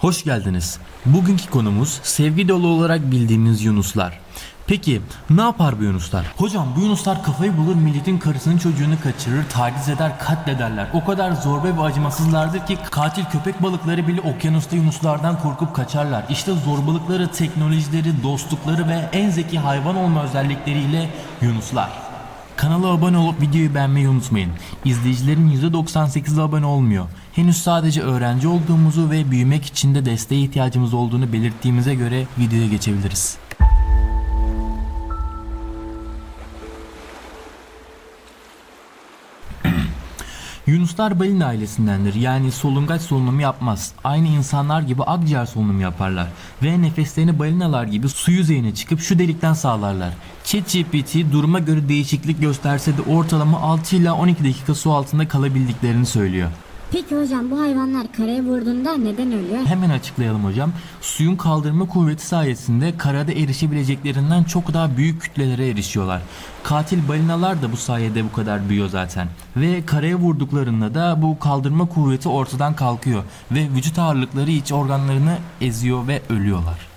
Hoş geldiniz. Bugünkü konumuz sevgi dolu olarak bildiğimiz yunuslar. Peki ne yapar bu yunuslar? Hocam bu yunuslar kafayı bulur milletin karısının çocuğunu kaçırır, taciz eder, katlederler. O kadar zorba ve acımasızlardır ki katil köpek balıkları bile okyanusta yunuslardan korkup kaçarlar. İşte zorbalıkları, teknolojileri, dostlukları ve en zeki hayvan olma özellikleriyle yunuslar. Kanala abone olup videoyu beğenmeyi unutmayın. İzleyicilerin %98'i abone olmuyor. Henüz sadece öğrenci olduğumuzu ve büyümek için de desteğe ihtiyacımız olduğunu belirttiğimize göre videoya geçebiliriz. Yunuslar balina ailesindendir. Yani solungaç solunumu yapmaz. Aynı insanlar gibi akciğer solunumu yaparlar. Ve nefeslerini balinalar gibi su yüzeyine çıkıp şu delikten sağlarlar. ChatGPT duruma göre değişiklik gösterse de ortalama 6 ila 12 dakika su altında kalabildiklerini söylüyor. Peki hocam bu hayvanlar karaya vurduğunda neden ölüyor? Hemen açıklayalım hocam. Suyun kaldırma kuvveti sayesinde karada erişebileceklerinden çok daha büyük kütlelere erişiyorlar. Katil balinalar da bu sayede bu kadar büyüyor zaten. Ve karaya vurduklarında da bu kaldırma kuvveti ortadan kalkıyor ve vücut ağırlıkları iç organlarını eziyor ve ölüyorlar.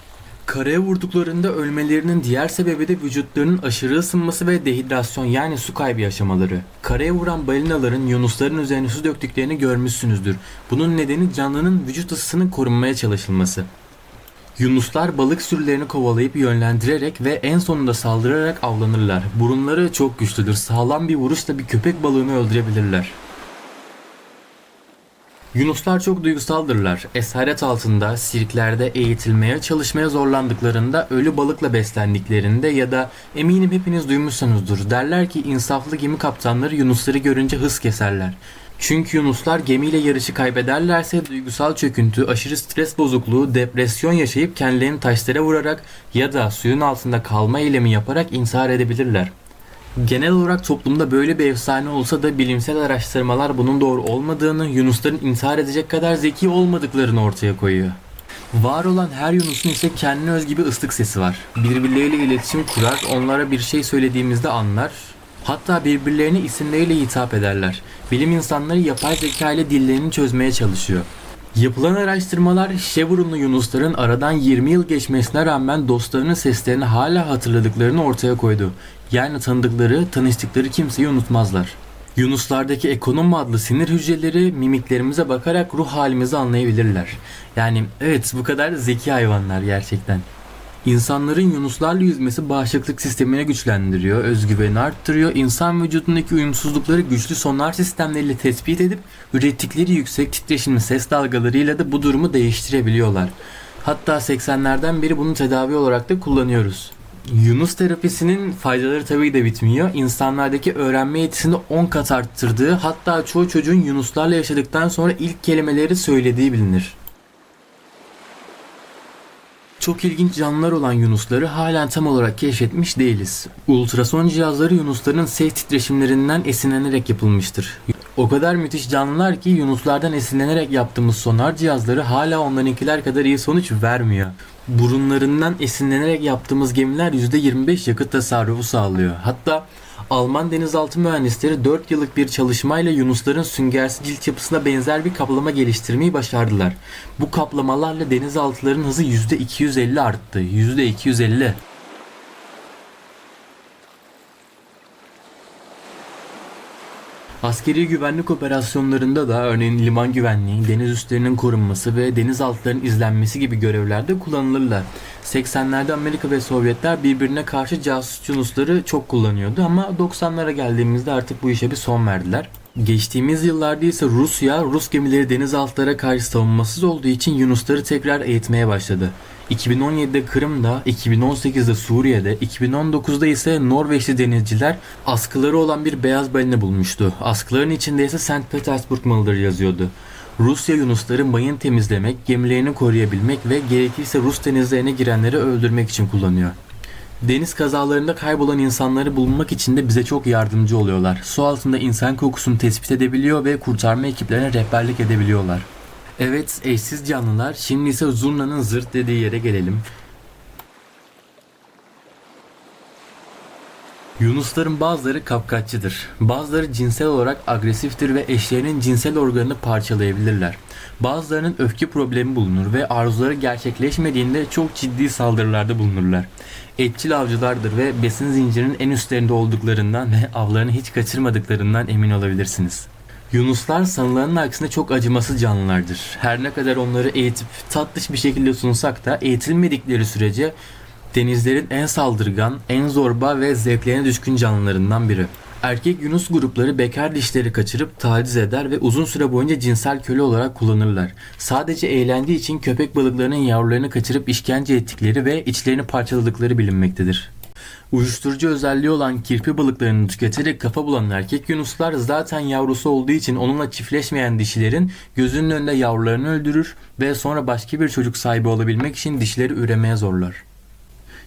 Karaya vurduklarında ölmelerinin diğer sebebi de vücutlarının aşırı ısınması ve dehidrasyon yani su kaybı yaşamaları. Karaya vuran balinaların yunusların üzerine su döktüklerini görmüşsünüzdür. Bunun nedeni canlının vücut ısısının korunmaya çalışılması. Yunuslar balık sürülerini kovalayıp yönlendirerek ve en sonunda saldırarak avlanırlar. Burunları çok güçlüdür. Sağlam bir vuruşla bir köpek balığını öldürebilirler. Yunuslar çok duygusaldırlar. Esaret altında, sirklerde eğitilmeye, çalışmaya zorlandıklarında, ölü balıkla beslendiklerinde ya da eminim hepiniz duymuşsunuzdur. Derler ki insaflı gemi kaptanları yunusları görünce hız keserler. Çünkü yunuslar gemiyle yarışı kaybederlerse duygusal çöküntü, aşırı stres bozukluğu, depresyon yaşayıp kendilerini taşlara vurarak ya da suyun altında kalma eylemi yaparak intihar edebilirler. Genel olarak toplumda böyle bir efsane olsa da bilimsel araştırmalar bunun doğru olmadığını, yunusların intihar edecek kadar zeki olmadıklarını ortaya koyuyor. Var olan her yunusun ise kendine özgü bir ıslık sesi var. Birbirleriyle iletişim kurar, onlara bir şey söylediğimizde anlar. Hatta birbirlerine isimleriyle hitap ederler. Bilim insanları yapay zeka ile dillerini çözmeye çalışıyor. Yapılan araştırmalar Chevron'lu Yunusların aradan 20 yıl geçmesine rağmen dostlarının seslerini hala hatırladıklarını ortaya koydu. Yani tanıdıkları, tanıştıkları kimseyi unutmazlar. Yunuslardaki ekonom adlı sinir hücreleri mimiklerimize bakarak ruh halimizi anlayabilirler. Yani evet bu kadar zeki hayvanlar gerçekten. İnsanların yunuslarla yüzmesi bağışıklık sistemini güçlendiriyor, özgüveni arttırıyor, insan vücudundaki uyumsuzlukları güçlü sonar sistemleriyle tespit edip ürettikleri yüksek titreşimli ses dalgalarıyla da bu durumu değiştirebiliyorlar. Hatta 80'lerden beri bunu tedavi olarak da kullanıyoruz. Yunus terapisinin faydaları tabii de bitmiyor. İnsanlardaki öğrenme yetisini 10 kat arttırdığı hatta çoğu çocuğun yunuslarla yaşadıktan sonra ilk kelimeleri söylediği bilinir. Çok ilginç canlılar olan yunusları halen tam olarak keşfetmiş değiliz. Ultrason cihazları yunusların ses titreşimlerinden esinlenerek yapılmıştır. O kadar müthiş canlılar ki yunuslardan esinlenerek yaptığımız sonar cihazları hala onlarınkiler kadar iyi sonuç vermiyor. Burunlarından esinlenerek yaptığımız gemiler %25 yakıt tasarrufu sağlıyor. Hatta Alman denizaltı mühendisleri 4 yıllık bir çalışmayla yunusların süngersi cilt yapısına benzer bir kaplama geliştirmeyi başardılar. Bu kaplamalarla denizaltıların hızı %250 arttı. %250. Askeri güvenlik operasyonlarında da örneğin liman güvenliği, deniz üslerinin korunması ve denizaltıların izlenmesi gibi görevlerde kullanılırlar. 80'lerde Amerika ve Sovyetler birbirine karşı casus yunusları çok kullanıyordu ama 90'lara geldiğimizde artık bu işe bir son verdiler. Geçtiğimiz yıllarda ise Rusya, Rus gemileri denizaltılara karşı savunmasız olduğu için Yunusları tekrar eğitmeye başladı. 2017'de Kırım'da, 2018'de Suriye'de, 2019'da ise Norveçli denizciler askıları olan bir beyaz balina bulmuştu. Askıların içinde ise St. Petersburg malıdır yazıyordu. Rusya Yunusları mayın temizlemek, gemilerini koruyabilmek ve gerekirse Rus denizlerine girenleri öldürmek için kullanıyor. Deniz kazalarında kaybolan insanları bulmak için de bize çok yardımcı oluyorlar. Su altında insan kokusunu tespit edebiliyor ve kurtarma ekiplerine rehberlik edebiliyorlar. Evet eşsiz canlılar şimdi ise zurnanın zırt dediği yere gelelim. Yunusların bazıları kapkaççıdır. Bazıları cinsel olarak agresiftir ve eşlerinin cinsel organını parçalayabilirler. Bazılarının öfke problemi bulunur ve arzuları gerçekleşmediğinde çok ciddi saldırılarda bulunurlar. Etçil avcılardır ve besin zincirinin en üstlerinde olduklarından ve avlarını hiç kaçırmadıklarından emin olabilirsiniz. Yunuslar sanılanın aksine çok acımasız canlılardır. Her ne kadar onları eğitip tatlış bir şekilde sunsak da eğitilmedikleri sürece denizlerin en saldırgan, en zorba ve zevklerine düşkün canlılarından biri. Erkek Yunus grupları bekar dişleri kaçırıp taciz eder ve uzun süre boyunca cinsel köle olarak kullanırlar. Sadece eğlence için köpek balıklarının yavrularını kaçırıp işkence ettikleri ve içlerini parçaladıkları bilinmektedir. Uyuşturucu özelliği olan kirpi balıklarını tüketerek kafa bulan erkek yunuslar zaten yavrusu olduğu için onunla çiftleşmeyen dişilerin gözünün önünde yavrularını öldürür ve sonra başka bir çocuk sahibi olabilmek için dişleri üremeye zorlar.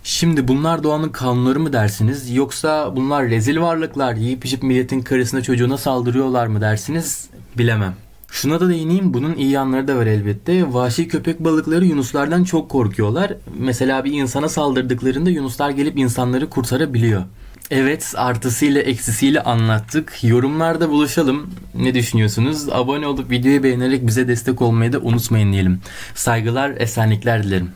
Şimdi bunlar doğanın kanunları mı dersiniz yoksa bunlar rezil varlıklar yiyip içip milletin karısına çocuğuna saldırıyorlar mı dersiniz bilemem. Şuna da değineyim bunun iyi yanları da var elbette. Vahşi köpek balıkları yunuslardan çok korkuyorlar. Mesela bir insana saldırdıklarında yunuslar gelip insanları kurtarabiliyor. Evet artısıyla eksisiyle anlattık. Yorumlarda buluşalım. Ne düşünüyorsunuz? Abone olup videoyu beğenerek bize destek olmayı da unutmayın diyelim. Saygılar, esenlikler dilerim.